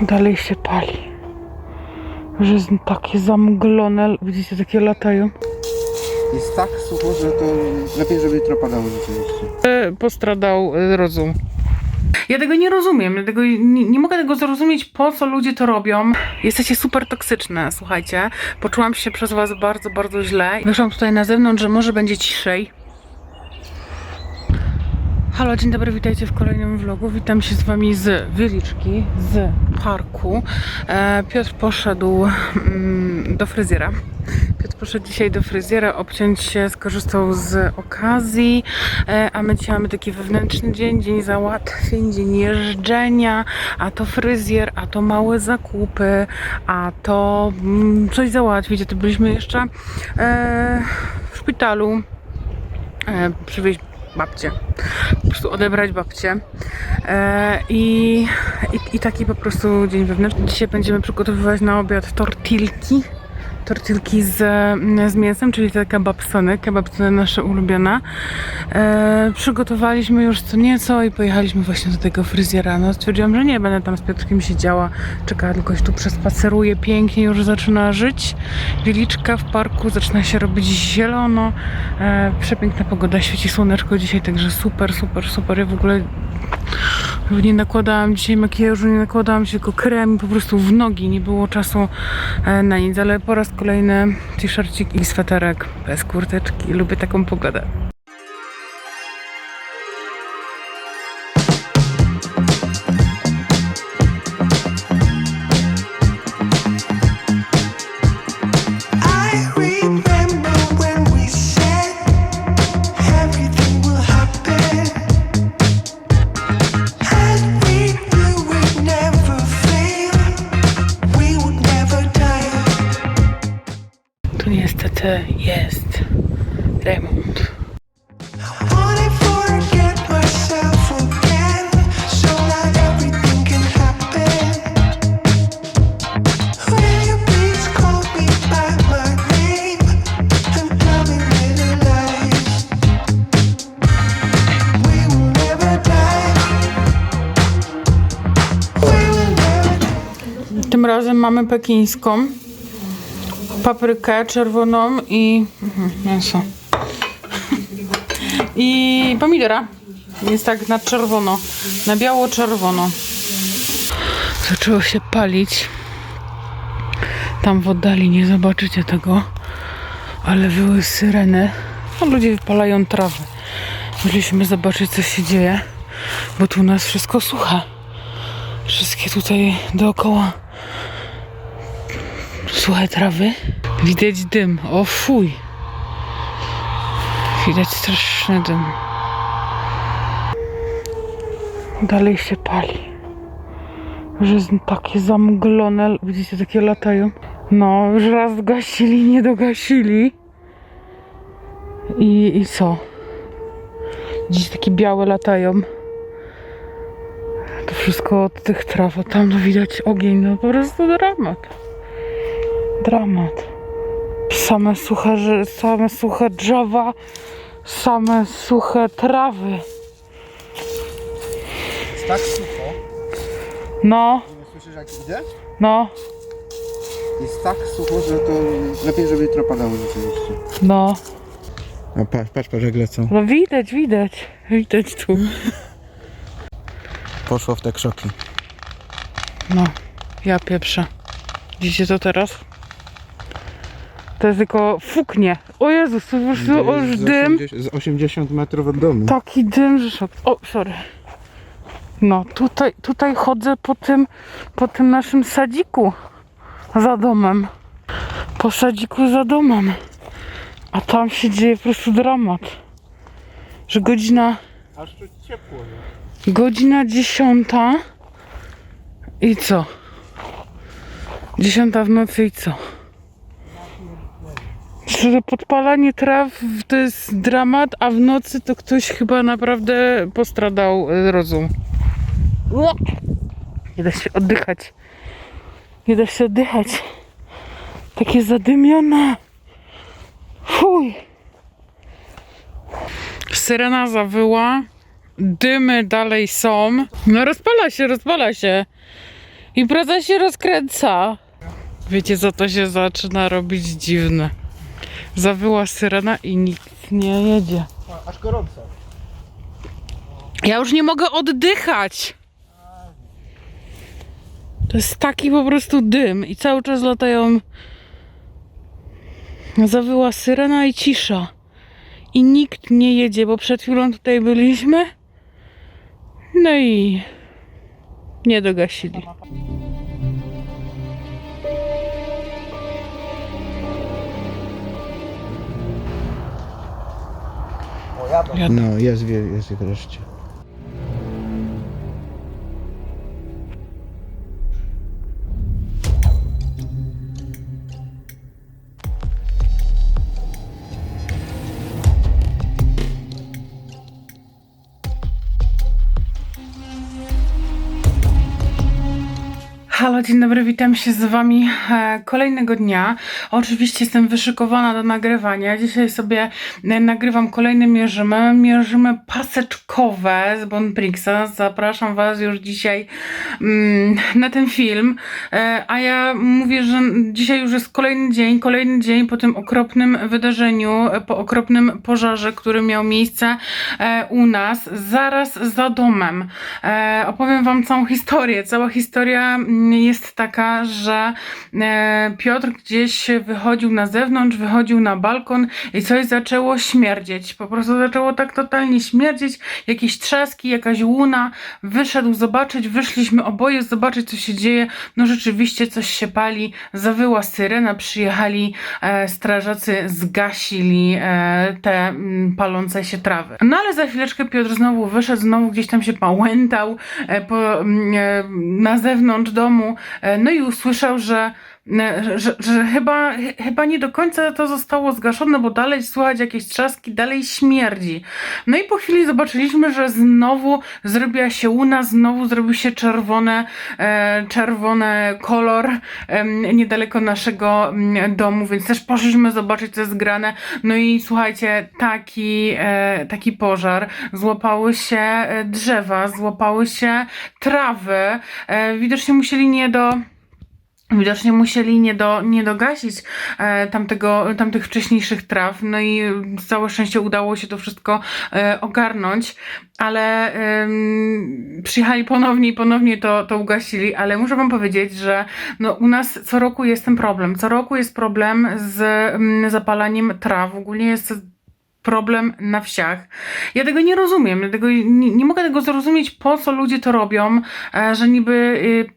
Dalej się pali. Że jest takie zamglone, widzicie, takie latają. Jest tak sucho, że to lepiej, żeby jutro padało rzeczywiście. E, Postradał e, rozum. Ja tego nie rozumiem, ja tego, nie, nie mogę tego zrozumieć, po co ludzie to robią. Jesteście super toksyczne, słuchajcie. Poczułam się przez was bardzo, bardzo źle. Wyszłam tutaj na zewnątrz, że może będzie ciszej. Halo, dzień dobry, witajcie w kolejnym vlogu. Witam się z wami z wyliczki, z parku. E, Piotr poszedł mm, do fryzjera. Piotr poszedł dzisiaj do fryzjera, obciąć się, skorzystał z okazji, e, a my dzisiaj mamy taki wewnętrzny dzień, dzień załatwień, dzień jeżdżenia, a to fryzjer, a to małe zakupy, a to mm, coś załatwić. A to byliśmy jeszcze e, w szpitalu przywieźć babcię. Po prostu odebrać babcię. E, i, I taki po prostu dzień wewnętrzny. Dzisiaj będziemy przygotowywać na obiad tortilki. Tortilki z, z mięsem, czyli te kebabsony, kebabsony nasze ulubione. E, przygotowaliśmy już co nieco i pojechaliśmy właśnie do tego fryzjera. No, stwierdziłam, że nie będę tam z Piotrkiem siedziała, czekała, tylko się tu przespaceruję, pięknie już zaczyna żyć. Wieliczka w parku zaczyna się robić zielono. E, przepiękna pogoda, świeci słoneczko dzisiaj, także super, super, super. Ja w ogóle nie nakładałam dzisiaj makijażu, nie nakładałam się tylko krem, po prostu w nogi, nie było czasu e, na nic, ale po raz kolejny t-shircik i sweterek bez kurteczki, lubię taką pogodę. We will never. Tym razem mamy pekińską, paprykę czerwoną i mhm, mięso. I pomidora. Jest tak na czerwono, na biało-czerwono. Zaczęło się palić. Tam w oddali nie zobaczycie tego, ale były syreny. No, ludzie wypalają trawę. Chcieliśmy zobaczyć, co się dzieje, bo tu nas wszystko suche. Wszystkie tutaj dookoła suche trawy. Widać dym. O fuj. Widać straszny dym. Dalej się pali. Że jest takie zamglone. Widzicie, takie latają. No, już raz gasili, nie dogasili. I, i co? Dziś takie białe latają. To wszystko od tych traw, a tam no widać ogień, no po prostu dramat. Dramat. Same suche, same suche drzewa, same suche trawy. Jest tak sucho. No, Nie słyszysz jak idzie? no, Jest tak sucho, że to lepiej, żeby jutro padało rzeczywiście. no. A patrz, patrz, patrz jak lecą. No widać, widać. Widać tu. Poszło w te krzoki. No, ja pieprzę. Widzicie to teraz? To jest tylko fuknie. O Jezus, to po prostu już dym. 80, z 80 metrów od domu. Taki dym, że szok. O, sorry. No, tutaj, tutaj chodzę po tym, po tym naszym sadziku za domem. Po sadziku za domem. A tam się dzieje po prostu dramat. Że godzina, Aż tu ciepło, nie? godzina dziesiąta i co? Dziesiąta w nocy i co? Podpalanie traw to jest dramat, a w nocy to ktoś chyba naprawdę postradał e, rozum. Nie da się oddychać. Nie da się oddychać. Takie zadymione. Fuj. Syrena zawyła. Dymy dalej są. No rozpala się, rozpala się. Impreza się rozkręca. Wiecie, co to się zaczyna robić dziwne. Zawyła syrena i nikt nie jedzie. Aż gorąco. Ja już nie mogę oddychać. To jest taki po prostu dym i cały czas latają. Zawyła syrena i cisza. I nikt nie jedzie, bo przed chwilą tutaj byliśmy. No i nie dogasili. No, jest, jest wreszcie. Halo, dzień dobry, witam się z Wami e, kolejnego dnia. Oczywiście jestem wyszykowana do nagrywania. Dzisiaj sobie e, nagrywam kolejne mierzymy. Mierzymy paseczkowe z Bonprixa. Zapraszam Was już dzisiaj mm, na ten film. E, a ja mówię, że dzisiaj już jest kolejny dzień, kolejny dzień po tym okropnym wydarzeniu, po okropnym pożarze, który miał miejsce u nas, zaraz za domem. Opowiem Wam całą historię. Cała historia mm, jest taka, że e, Piotr gdzieś wychodził na zewnątrz, wychodził na balkon i coś zaczęło śmierdzieć. Po prostu zaczęło tak totalnie śmierdzieć, jakieś trzaski, jakaś łuna. Wyszedł zobaczyć, wyszliśmy oboje zobaczyć, co się dzieje. No rzeczywiście coś się pali, zawyła syrena, przyjechali e, strażacy, zgasili e, te mm, palące się trawy. No ale za chwileczkę Piotr znowu wyszedł, znowu gdzieś tam się pałętał po, mm, na zewnątrz domu, e, no i usłyszał, że że, że chyba, ch- chyba nie do końca to zostało zgaszone, bo dalej słychać jakieś trzaski, dalej śmierdzi. No i po chwili zobaczyliśmy, że znowu zrobiła się łuna, znowu zrobił się czerwone, e, czerwony kolor em, niedaleko naszego mm, domu, więc też poszliśmy zobaczyć, co jest grane. No i słuchajcie, taki, e, taki pożar. Złapały się e, drzewa, złapały się trawy. E, widocznie musieli nie do. Widocznie musieli nie, do, nie dogasić e, tamtego, tamtych wcześniejszych traw, no i całe szczęście udało się to wszystko e, ogarnąć, ale em, przyjechali ponownie i ponownie to, to ugasili, ale muszę wam powiedzieć, że no, u nas co roku jest ten problem. Co roku jest problem z mm, zapalaniem traw, ogólnie jest problem na wsiach. Ja tego nie rozumiem, ja tego, nie, nie mogę tego zrozumieć, po co ludzie to robią, e, że niby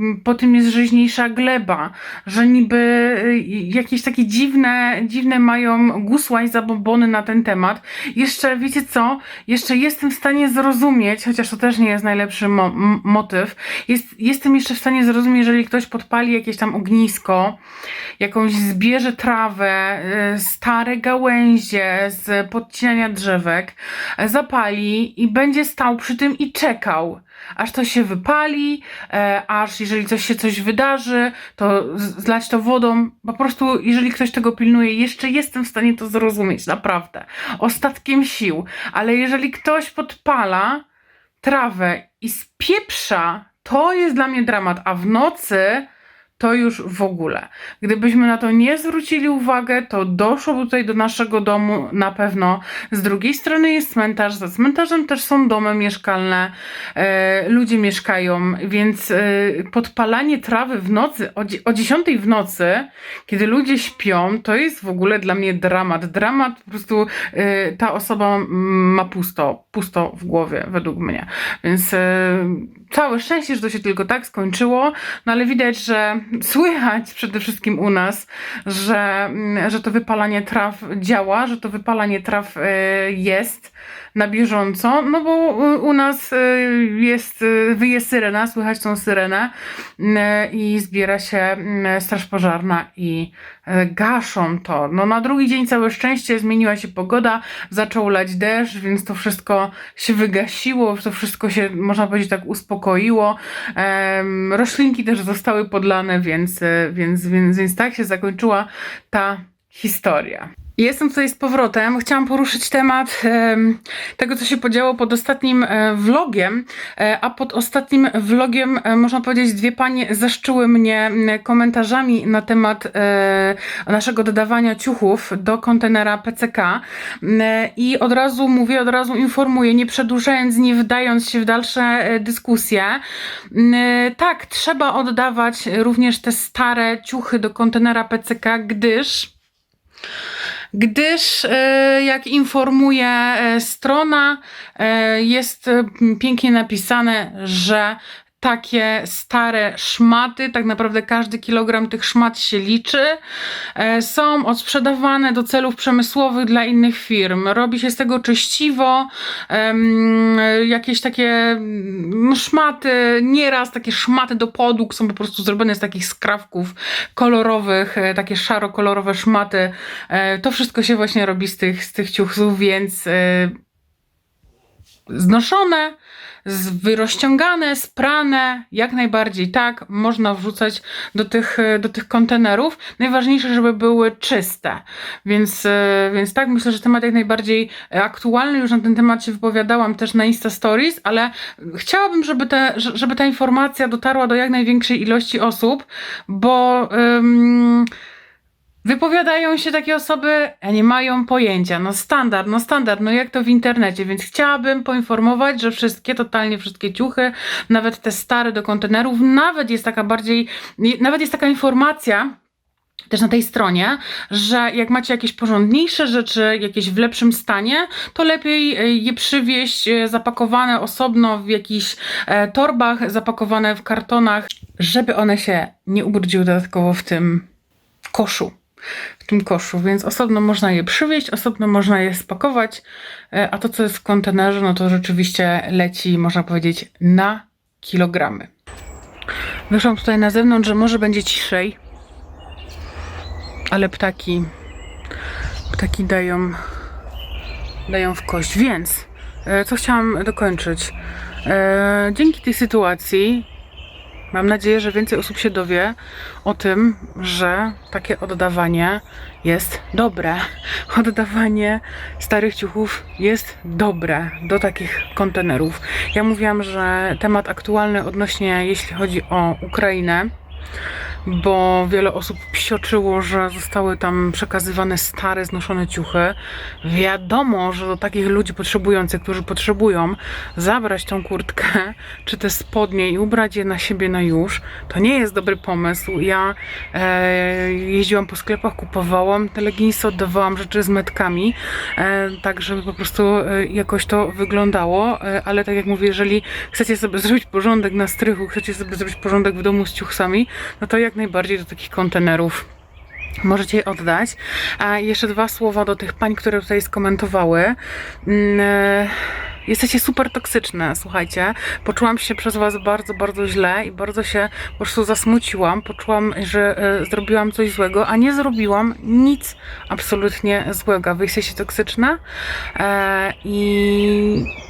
y, po tym jest rzeźniejsza gleba, że niby y, jakieś takie dziwne, dziwne mają gusła i zabobony na ten temat. Jeszcze, wiecie co, jeszcze jestem w stanie zrozumieć, chociaż to też nie jest najlepszy mo- motyw, jest, jestem jeszcze w stanie zrozumieć, jeżeli ktoś podpali jakieś tam ognisko, jakąś zbierze trawę, y, stare gałęzie z podcinania drzewek, zapali i będzie stał przy tym i czekał, aż to się wypali, e, aż jeżeli coś się coś wydarzy, to zlać to wodą. Po prostu, jeżeli ktoś tego pilnuje, jeszcze jestem w stanie to zrozumieć, naprawdę. Ostatkiem sił. Ale jeżeli ktoś podpala trawę i spieprza, to jest dla mnie dramat. A w nocy to już w ogóle. Gdybyśmy na to nie zwrócili uwagę, to doszłoby tutaj do naszego domu na pewno. Z drugiej strony jest cmentarz, za cmentarzem też są domy mieszkalne, e, ludzie mieszkają, więc e, podpalanie trawy w nocy, o, o 10 w nocy, kiedy ludzie śpią, to jest w ogóle dla mnie dramat. Dramat, po prostu e, ta osoba ma pusto, pusto w głowie, według mnie. Więc e, całe szczęście, że to się tylko tak skończyło, no ale widać, że słychać przede wszystkim u nas, że, mm, że to wypalanie traw działa, że to wypalanie traw e, jest na bieżąco, no bo u- u nas e, jest, e, wyje syrena, słychać tą syrenę i zbiera się straż pożarna i gaszą to. No na drugi dzień całe szczęście zmieniła się pogoda, zaczął lać deszcz, więc to wszystko się wygasiło, to wszystko się, można powiedzieć, tak uspokoiło. Roślinki też zostały podlane, więc, więc, więc, więc tak się zakończyła ta historia. Jestem tutaj z powrotem. Chciałam poruszyć temat em, tego, co się podziało pod ostatnim e, vlogiem, e, a pod ostatnim vlogiem, e, można powiedzieć, dwie panie zaszczyły mnie komentarzami na temat naszego dodawania ciuchów do kontenera PCK i od razu mówię, od razu informuję, nie przedłużając, nie wdając się w dalsze dyskusje. Tak, trzeba oddawać również te stare ciuchy do kontenera PCK, gdyż gdyż e, jak informuje e, strona, e, jest pięknie napisane, że takie stare szmaty, tak naprawdę każdy kilogram tych szmat się liczy, e, są odsprzedawane do celów przemysłowych dla innych firm. Robi się z tego czyściwo, jakieś takie mm, szmaty, nieraz takie szmaty do podłóg są po prostu zrobione z takich skrawków kolorowych, e, takie szaro-kolorowe szmaty. E, To wszystko się właśnie robi z tych, z tych ciuchów, więc znoszone, wyrozciągane, sprane, jak najbardziej tak, można wrzucać do tych, e, do tych kontenerów. Najważniejsze, żeby były czyste. Więc, e, więc tak, myślę, że temat jak najbardziej e, aktualny. Już na ten temat się wypowiadałam też na Insta Stories, ale chciałabym, żeby, te, że- żeby ta informacja dotarła do jak największej ilości osób, bo. ym, Wypowiadają się takie osoby, a nie mają pojęcia. No standard, no standard, no jak to w internecie, więc chciałabym poinformować, że wszystkie, totalnie wszystkie ciuchy, nawet te stare do kontenerów, nawet jest taka bardziej, nawet jest taka informacja, też na tej stronie, że jak macie jakieś porządniejsze rzeczy, jakieś w lepszym stanie, to lepiej e, je przywieźć e, zapakowane osobno w jakichś e, torbach, zapakowane w kartonach, żeby one się nie ubrudziły dodatkowo w tym koszu. W tym koszu, więc osobno można je przywieźć, osobno można je spakować, e, a to, co jest w kontenerze, no to rzeczywiście leci, można powiedzieć, na kilogramy. Wyszłam tutaj na zewnątrz, że może będzie ciszej, ale ptaki, ptaki dają, dają w kość. Więc, e, co chciałam dokończyć? E, dzięki tej sytuacji mam nadzieję, że więcej osób się dowie o tym, że takie oddawanie jest dobre. Oddawanie starych ciuchów jest dobre do takich kontenerów. Ja mówiłam, że temat aktualny odnośnie, jeśli chodzi o Ukrainę, bo wiele osób psioczyło, że zostały tam przekazywane stare, znoszone ciuchy. Wiadomo, że do takich ludzi potrzebujących, którzy potrzebują zabrać tą kurtkę czy te spodnie i ubrać je na siebie na już, to nie jest dobry pomysł. Ja e, jeździłam po sklepach, kupowałam te leginsy, oddawałam rzeczy z metkami, e, tak żeby po prostu e, jakoś to wyglądało, e, ale tak jak mówię, jeżeli chcecie sobie zrobić porządek na strychu, chcecie sobie zrobić porządek w domu z ciuchsami, no to jak najbardziej do takich kontenerów możecie je oddać. A jeszcze dwa słowa do tych pań, które tutaj skomentowały. Mm, e, Jesteście super toksyczne, słuchajcie. Poczułam się przez Was bardzo, bardzo źle i bardzo się po prostu zasmuciłam. Poczułam, że e, zrobiłam coś złego, a nie zrobiłam nic absolutnie złego. Wy jesteście toksyczne e, i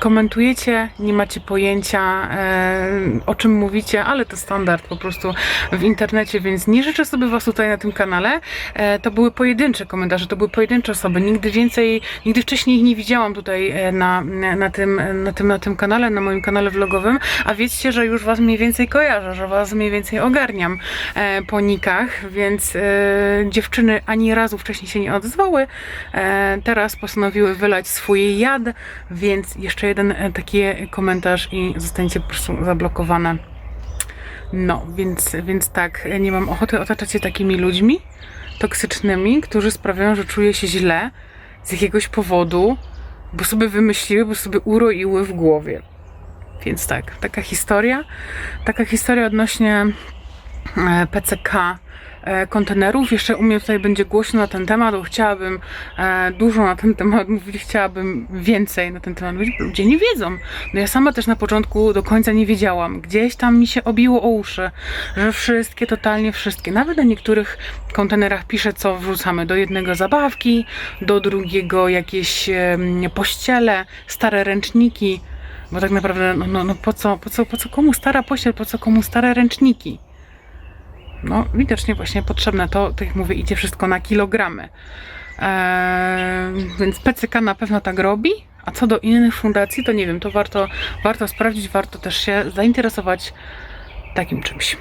komentujecie, nie macie pojęcia e, o czym mówicie, ale to standard po prostu w internecie, więc nie życzę sobie Was tutaj na tym kanale. E, to były pojedyncze komentarze, to były pojedyncze osoby. Nigdy więcej, nigdy wcześniej ich nie widziałam tutaj e, na, na, tym, na, tym, na tym kanale, na moim kanale vlogowym, a wiedzcie, że już Was mniej więcej kojarzę, że Was mniej więcej ogarniam po nikach, więc dziewczyny ani razu wcześniej się nie odezwały. Teraz postanowiły wylać swój jad, więc jeszcze jeden e, taki komentarz i zostaniecie po prostu zablokowane. No, więc, więc tak, nie mam ochoty otaczać się takimi ludźmi toksycznymi, którzy sprawiają, że czuję się źle z jakiegoś powodu, bo sobie wymyśliły, bo sobie uroiły w głowie. Więc tak, taka historia. Taka historia odnośnie e, PCK e, kontenerów. Jeszcze u mnie tutaj będzie głośno na ten temat, bo chciałabym e, dużo na ten temat mówić, chciałabym więcej na ten temat mówić, bo ludzie nie wiedzą. No ja sama też na początku do końca nie wiedziałam. Gdzieś tam mi się obiło o uszy, że wszystkie, totalnie wszystkie. Nawet na niektórych kontenerach pisze, co wrzucamy. Do jednego zabawki, do drugiego jakieś pościele, stare ręczniki. Bo tak naprawdę, no, no, no po, co, po, co, po co komu stara pościel, po co komu stare ręczniki? No widocznie właśnie potrzebne to, tak jak mówię, idzie wszystko na kilogramy. Eee, więc PCK na pewno tak robi, a co do innych fundacji, to nie wiem, to warto, warto sprawdzić, warto też się zainteresować takim czymś.